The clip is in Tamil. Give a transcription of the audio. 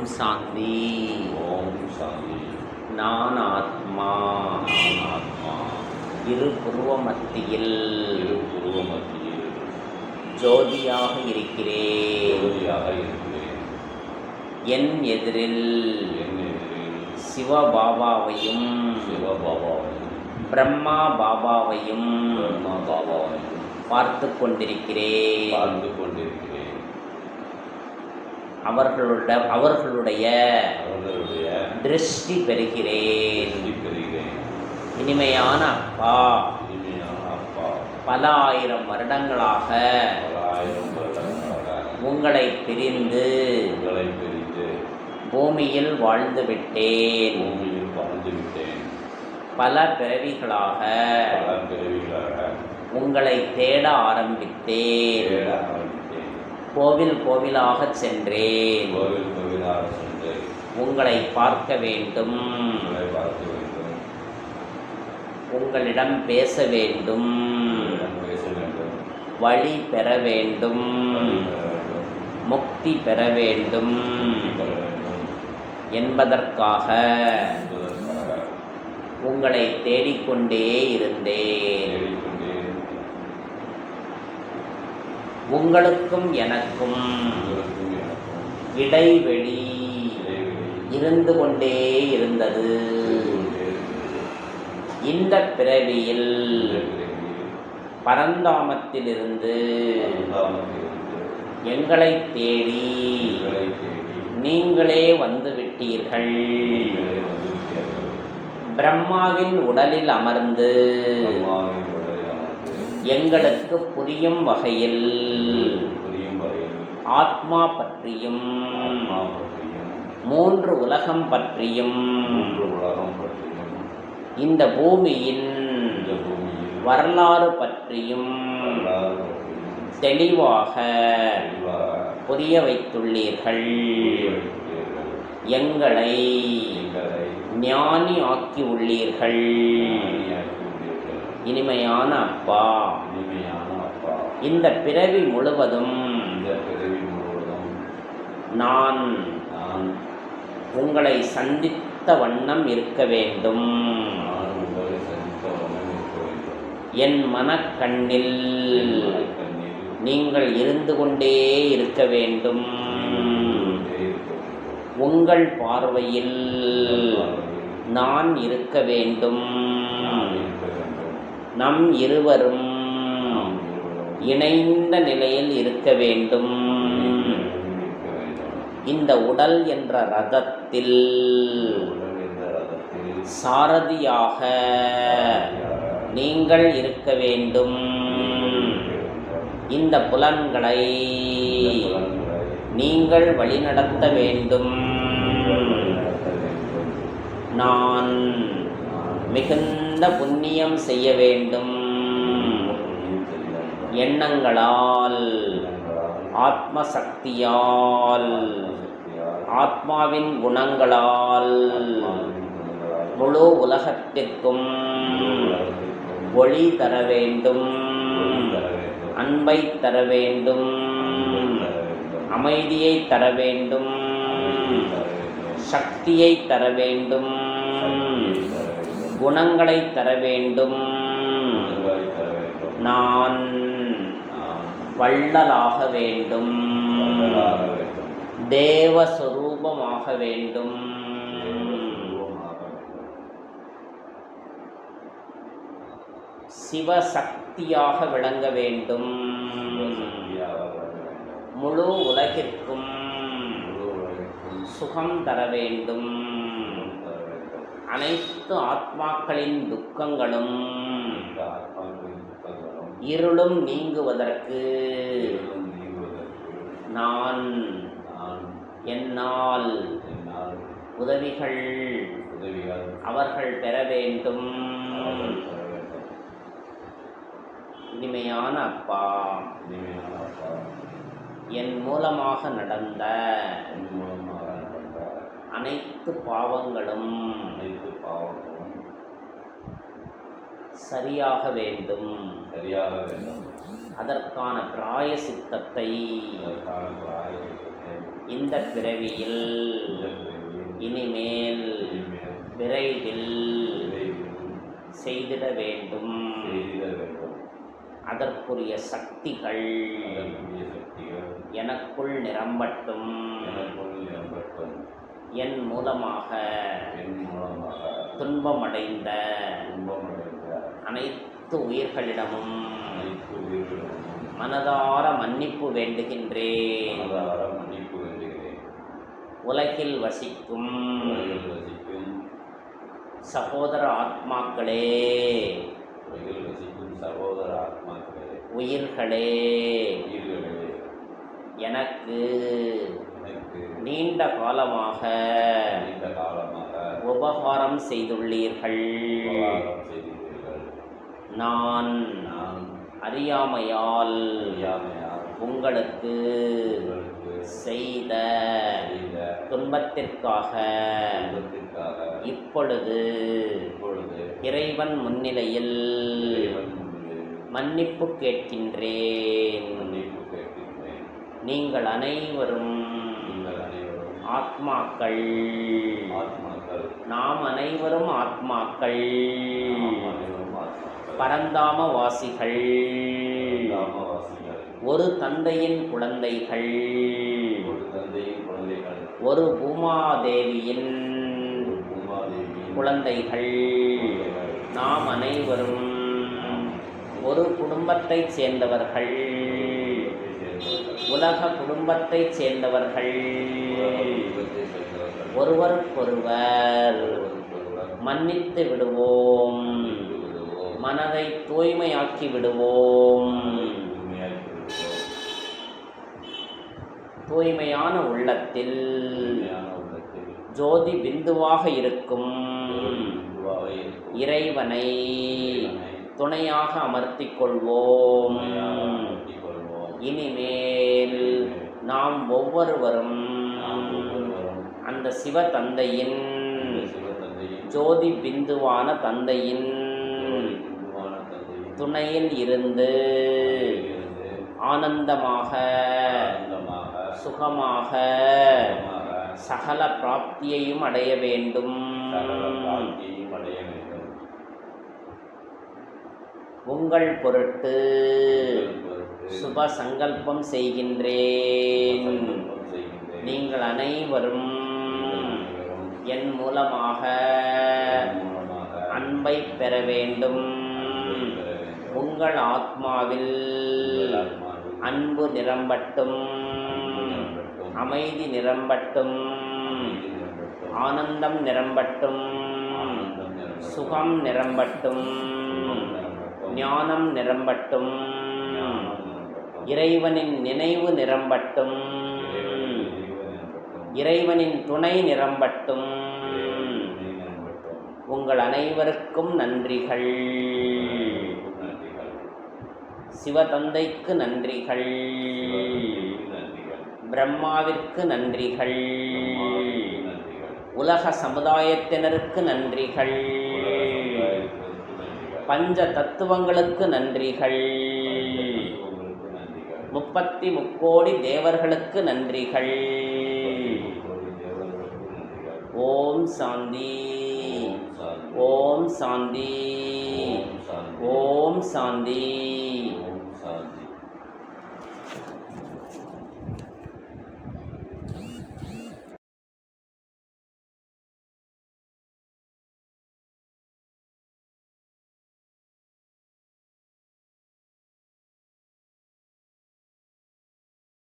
ஓம் சாந்தி. ஓம் சாந்தி. நான் ஆத்மா. ஆத்மா. இரு புருவ மத்தியில் இரு புருவ மத்தியில் ஜோதியாக இருக்கிறேன். ஜோதியாக இருக்கிறேன். என் எதிரில். என் எதிரில். சிவபாபாவையும். சிவபாபாவையும். பிரம்மா பாபாவையும். பிரம்மா பாபாவையும். பார்த்து கொண்டிருக்கிறேன். பார்த்து கொண்டிருக்கிறேன். அவர்களுடைய அவர்களுடைய திருஷ்டி பெறுகிறேன். இனிமையான அப்பா. பல ஆயிரம் வருடங்களாக உங்களை பிரிந்து பூமியில் வாழ்ந்து விட்டேன். பல பிறவிகளாக உங்களை தேட ஆரம்பித்தேன். கோவில் கோவிலாக சென்றேன். கோவில் கோவிலாக சென்று உங்களை பார்க்க வேண்டும். உங்களை பார்க்க வேண்டும். உங்களிடம் பேச வேண்டும். பேச வேண்டும். வழி பெற வேண்டும். முக்தி பெற வேண்டும். என்பதற்காக உங்களை தேடிக்கொண்டே இருந்தேன் தேடிக்கொண்டே இருக்கிறேன். உங்களுக்கும் எனக்கும் இடைவெளி இருந்து கொண்டே இருந்தது. இந்த பிறவியில் பரந்தாமத்திலிருந்து எங்களை தேடி நீங்களே வந்து விட்டீர்கள் நீங்களே வந்திருக்கிறீர்கள். பிரம்மாவின் உடலில் அமர்ந்து எங்களுக்கு புரியும் வகையில். ஆத்மா பற்றியும். மூன்று உலகம் பற்றியும். இந்த பூமியின் வரலாறு பற்றியும் தெளிவாக புரிய வைத்துள்ளீர்கள். எங்களை ஞானி ஆக்கி உள்ளீர்கள். இனிமையான அப்பா. இனிமையான அப்பா. இந்த பிறவி முழுவதும் இந்த பிறவி முழுவதும் நான் நான் உங்களை சந்தித்த வண்ணம் இருக்க வேண்டும். என் மனக்கண்ணில் நீங்கள் இருந்து கொண்டே இருக்க வேண்டும். உங்கள் பார்வையில் நான் இருக்க வேண்டும். நம் இருவரும் இணைந்த நிலையில் இருக்க வேண்டும். இந்த உடல் என்ற ரதத்தில் சாரதியாக நீங்கள் இருக்க வேண்டும். இந்த புலன்களை நீங்கள் வழிநடத்த வேண்டும். நான் மிகுந்த எந்த புண்ணியம் செய்ய வேண்டும். எண்ணங்களால் ஆத்ம சக்தியால் ஆத்மாவின் குணங்களால் முழு உலகத்திற்கும் ஒளி தர வேண்டும் தர வேண்டும். அன்பை தர வேண்டும் அமைதியை தர வேண்டும் சக்தியை தர வேண்டும். குணங்களை தர வேண்டும். நான் வள்ளலாக வேண்டும். தேவஸ்வரூபமாக வேண்டும். சிவசக்தியாக விளங்க வேண்டும். முழு உலகிற்கும் சுகம் தர வேண்டும். அனைத்து ஆத்மாக்களின் துக்கங்களும் இருளும் நீங்குவதற்கு நான் என்னால் உதவிகள் அவர்கள் பெற வேண்டும். இனிமையான அப்பா என் மூலமாக நடந்த அனைத்து பாவங்களும் அனைத்து பாவங்களும் சரியாக வேண்டும். சரியாக வேண்டும். அதற்கான அதற்கான பிராயசித்தத்தை இந்த பிறவியில் இனிமேல் விரைவில் செய்திட வேண்டும். அதற்குரிய சக்திகள் எனக்குள் நிரம்பட்டும். எனக்குள் நிரம்பட்டும். என் மூலமாக என் மூலமாக துன்பமடைந்த துன்பமடைந்த அனைத்து உயிர்களிடமும் மனதார மன்னிப்பு வேண்டுகின்றேன். மனதார மன்னிப்பு வேண்டுகிறேன். உலகில் வசிக்கும் சகோதர ஆத்மாக்களே உலகில் வசிக்கும் சகோதர ஆத்மாக்களே உயிர்களே. எனக்கு நீண்ட காலமாக நீண்ட காலமாக உபகாரம் செய்துள்ளீர்கள். நான் அறியாமையால் உங்களுக்கு செய்த துன்பத்திற்காக இப்பொழுது இறைவன் முன்னிலையில் மன்னிப்பு கேட்கின்றேன். நீங்கள் அனைவரும் ஆத்மாக்கள். ஆத்மாக்கள். நாம் அனைவரும் ஆத்மாக்கள். பரந்தாம வாசிகள் ஒரு தந்தையின் குழந்தைகள். ஒரு தந்தையின் குழந்தைகள். ஒரு பூமாதேவியின் ஒரு பூமாதேவியின் குழந்தைகள். நாம் அனைவரும் ஒரு குடும்பத்தைச் சேர்ந்தவர்கள். உலக குடும்பத்தைச் சேர்ந்தவர்கள். ஒருவருக்கொருவர் மன்னித்து விடுவோம். மனதை தூய்மையாக்கி விடுவோம். தூய்மையான உள்ளத்தில் ஜோதி பிந்துவாக இருக்கும். இறைவனை துணையாக அமர்த்திக் கொள்வோம். இனிமேல் நாம் ஒவ்வொருவரும் அந்த சிவ தந்தையின் ஜோதி பிந்துவான தந்தையின் துணையில் இருந்து ஆனந்தமாக சுகமாக சகல பிராப்தியையும் அடைய வேண்டும். உங்கள் பொருட்டு சுப சங்கல்பம் செய்கின்றேன். நீங்கள் அனைவரும் என் மூலமாக அன்பை பெற வேண்டும். உங்கள் ஆத்மாவில் அன்பு நிரம்பட்டும். அமைதி நிரம்பட்டும். ஆனந்தம் நிரம்பட்டும். சுகம் நிரம்பட்டும். ஞானம் நிரம்பட்டும். இறைவனின் நினைவு நிரம்பட்டும். இறைவனின் துணை நிரம்பட்டும். உங்கள் அனைவருக்கும் நன்றிகள். சிவதந்தைக்கு நன்றிகள். பிரம்மாவிற்கு நன்றிகள். உலக சமுதாயத்தினருக்கு நன்றிகள். பஞ்ச தத்துவங்களுக்கு நன்றிகள். முப்பத்தி முக்கோடி தேவர்களுக்கு நன்றிகள். ஓம் சாந்தி. ஓம் சாந்தி. ஓம் சாந்தி.